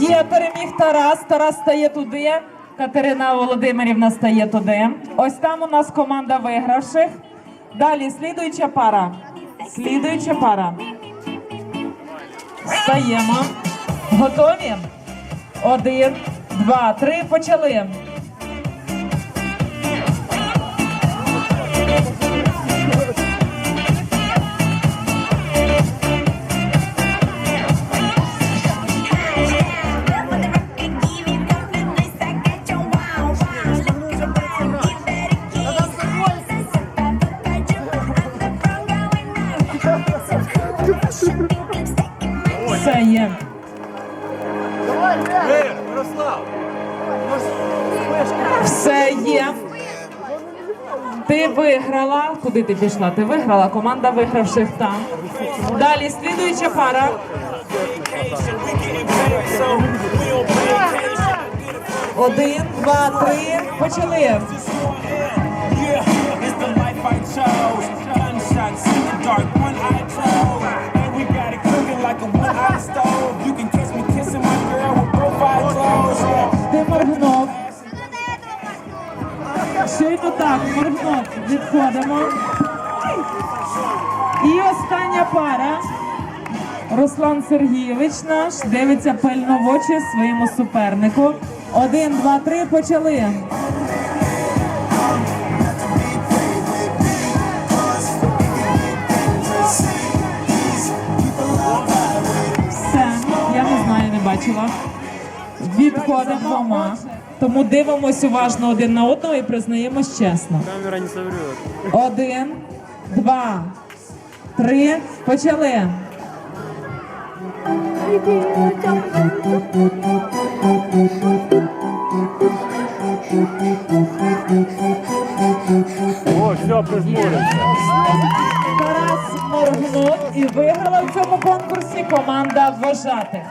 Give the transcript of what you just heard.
Є переміг Тарас. Тарас стає туди. Катерина Володимирівна стає туди. Ось там у нас команда вигравших. Далі слідуюча пара. Слідуюча пара. Стаємо. Готові? Один, два, три. Почали. Все є. Все є. Ти виграла. Куди ти пішла? Ти виграла. Команда вигравших там. Далі слідуюча пара. Один, два, три. Почали. Yeah, Щойно так, моргнув. Відходимо. І остання пара. Руслан Сергійович наш дивиться пильно в очі своєму супернику. Один, два, три, почали. Все, я не знаю, не бачила. Відходимо двома. Тому дивимось уважно один на одного і признаємось чесно. Камера не соврет. Один, два, три, почали. О, все, прижмурився. Тарас моргнув і виграла в цьому конкурсі команда Вважати.